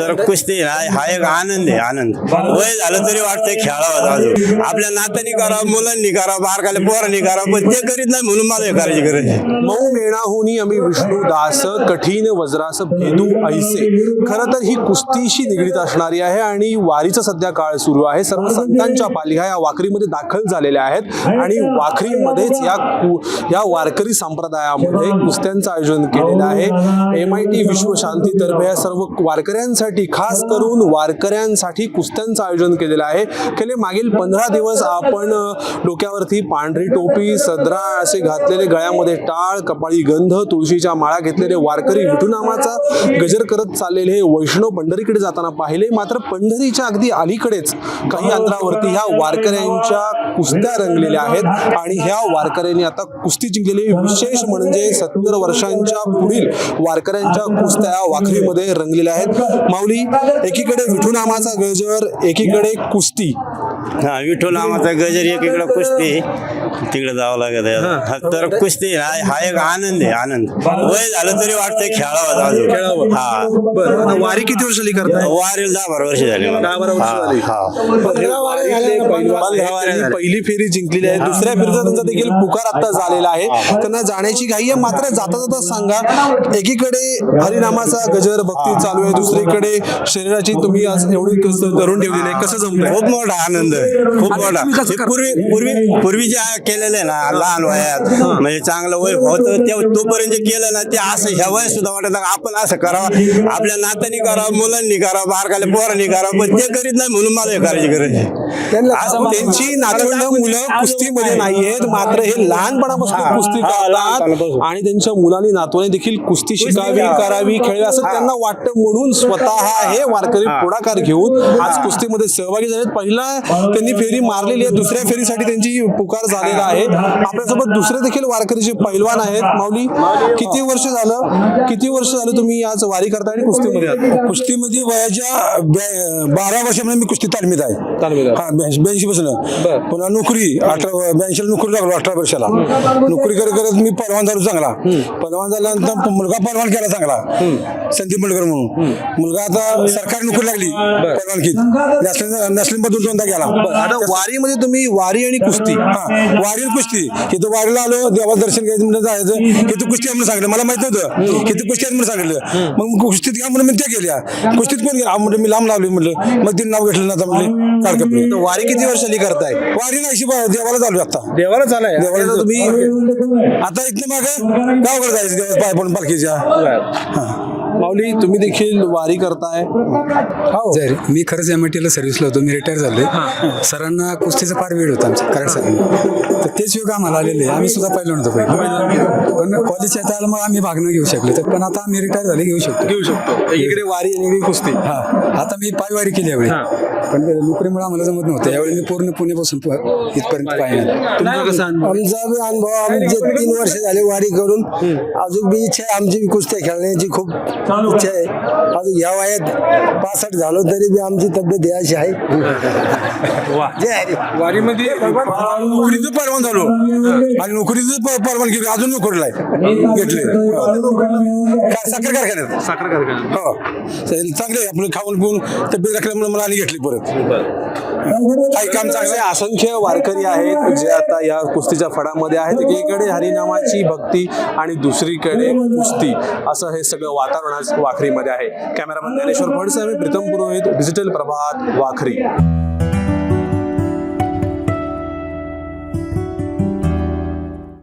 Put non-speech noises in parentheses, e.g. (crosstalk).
तर कुस्ती हा हा एक आनंद आहे आनंद. वय झालं तरी वाटतंय खेळावं अजून. आपल्या नात्यानी करावं मुलांनी करावं बारकाल्या पोरांनी करावं पण ते करीत नाही म्हणून मला करायची गरज आहे. मऊ मेणाहुनी आम्ही विष्णू दास कठीण वज्रास भेदू ऐसे. खरं तर ही कुस्तीशी निगडीत असणारी आहे आणि वारीचा सध्या काळ सुरू आहे. सर्व संतांच्या पालख्या या वाखरीमध्ये दाखल झालेल्या आहेत आणि वाखरीमध्येच या या वारकरी संप्रदायामध्ये कुस्त्यांचं आयोजन केलेलं आहे. एम आय टी विश्वशांतीतर्फे या सर्व वारकऱ्यांसाठी खास करून वारकऱ्यांसाठी कुस्त्यांचं आयोजन केलेलं आहे. केले मागील पंधरा दिवस आपण डोक्यावरती पांढरी टोपी सदरा असे घातलेले गळ्यामध्ये टाळ कपाळी गंध तुळशीच्या माळा घेतलेले वारकरी विठुनामाचा गजर करत चाललेले हे वैष्णव पंढरीकडे जाताना पाहिले. मात्र पंढरीच्या अगदी अलीकडेच काही अंतरावरती ह्या वारकऱ्यांच्या कुस्त्या रंगलेल्या आहेत आणि ह्या वारकऱ्यांनी आता कुस्ती जिंकलेली. विशेष म्हणजे सत्तर वर्षांच्या पुढील वारकऱ्यांच्या कुस्त्या वाखरीमध्ये रंगलेल्या आहेत. माऊली एकीकडे विठुनामाचा गजर एकीकडे कुस्ती. हा विठ्ठल नामाचा गजर एकीकडे कुस्ती. तिकडे जावं लागत आहे. हा, तर कुस्ती हा हा एक आनंद आहे आनंद. वय झालं तरी वाटतंय खेळावं अजून खेळावं. हा. बरं आता वारी किती वर्षाली करताय? वारीला दहा बारा वर्ष झाली मला. दहा बारा वर्ष हा, झाली. हा. पंधरा त्यांनी पहिली फेरी जिंकलेली आहे. दुसऱ्या फेरीचा त्यांचा देखील पुकार आता झालेला आहे. त्यांना जाण्याची घाई आहे. मात्र जाता जाता सांगा एकीकडे हरिनामाचा गजर भक्ती चालू आहे. दुसरीकडे शरीराची तुम्ही आज एवढी कस- धरून ठेवलेली आहे. कसं जमतंय? खूप मोठा आनंद आहे. खूप आणि मोठा. तुम्ही कसं हे करता? पूर्वी पूर्वी पूर्वी जे केलेलं आहे ना लहान वयात म्हणजे चांगलं वय होतं ते तोपर्यंत केलं ना ते असं ह्या वय सुद्धा वाटत आपण असं करावं आपल्या नात्यानी करावं मुलांनी करावं बारकाल्या पोरांनी करावं पण ते करीत नाही म्हणून मला हे करायची गरज आहे असं त्यांची नातवंड मुलं कुस्तीमध्ये नाहीयेत मात्र हे लहानपणापासून. कुस्ती करतात. आणि त्यांच्या मुलांनी नातवाने देखील कुस्ती शिकावी. करावी खेळावी असं. त्यांना वाटतं म्हणून स्वतः हे वारकरी. पुढाकार घेऊन आज कुस्तीमध्ये सहभागी झालेत पहिला त्यांनी फेरी मारलेली आहे दुसऱ्या फेरीसाठी त्यांची पुकार झालेला आहे आपल्यासोबत दुसरे देखील वारकरीचे पैलवान आहेत. माऊली किती वर्ष झालं? किती वर्ष झालं तुम्ही आज वारी करता आणि कुस्तीमध्ये आहात? कुस्तीमध्ये. वयाच्या बारा वर्षामध्ये मी कुस्ती तालमीत आहे. हा ब्याऐंशी पासून. पुन्हा नोकरी अठरा ब्याऐंशीला नोकरी लागलो अठरा वर्षाला. नोकरी करत करत मी पहलवान झालो चांगला. पहलवान झाल्यानंतर मुलगा पहलवान केला चांगला. संदीप मुलकर म्हणून. मुलगा आता सरकारी नोकरी लागली. पहलवानकीत नॅशनल नॅशनल मधून दोनदा गेला. आता वारीमध्ये तुम्ही वारी आणि कुस्ती. हा वारील कुस्ती. इथं वारीला आलो देवा दर्शन घ्यायचं म्हणून जायचं. इथं कुस्ती आहे म्हणून सांगितलं. मला माहीत नव्हतं. इथं कुस्ती आहे म्हणून सांगितलं. मग कुस्तीत घ्या म्हणून मी त्या गेल्या कुस्तीत कोण गेला? म्हणजे मी लांब लावली म्हटलं मग तिने नाव घेतलं ना काळकपडे तर वारी किती वर्षांनी करताय? वारी नाही देवाला चालू आता. देवाला चालाय देवाला आता तुम्ही आता इथनं मागं गावाकडे जायचं देवा पाय पडून पालखीच्या माऊली तुम्ही देखील वारी करताय. जर मी खरंच एम आय टीला सर्व्हिसला होतो. मी रिटायर झालोय. सरांना कुस्तीचा फार वेळ होता आमच्या कराड सरांना तर तेच योग आम्हाला आलेले आहे. आम्ही सुद्धा पहिलं नव्हतो पहिले. पण कॉलेजच्या त्याला मग आम्ही भाग न घेऊ शकलो. तर पण आता आम्ही रिटायर झाले घेऊ शकतो. घेऊ शकतो. एकीकडे वारी आणि एकीकडे कुस्ती. हा. आता मी पायवारी केली यावेळी. पण नोकरीमुळे आम्हाला जमत नव्हतं. यावेळी मी पूर्ण पुण्यापासून इथपर्यंत पाहिजे तुमचा कसा अनुभव? आमचा अनुभव आमचे तीन वर्ष झाले वारी करून अजून बी इच्छा आहे. आमची कुस्त्या खेळण्याची खूप इच्छा आहे. अजून या वयात पासष्ट झालो तरी बी आमची तब्येत याची आहे. (laughs) वारीमध्ये परवान झालो. आणि नोकरीचं प- परवान घेतलं. अजून नोकरीला आहे घेतले काय साखर कारखान्यात? साखर कारखाना हो. चांगले. आपलं खाऊन पिऊन तब्येत राखल्यामुळे मला आणि घेतली परत. काही काम चांगलं. असंख्य वारकरी आहेत जे आता या कुस्तीच्या फडामध्ये आहेत. एकीकडे हरिनामाची भक्ती आणि दुसरीकडे कुस्ती. असं हे सगळं वातावरण आज वाखरीमध्ये आहे. कॅमेरामन ज्ञानेश्वर फडसे मी प्रीतम पुरोहित डिजिटल प्रभात वाखरी.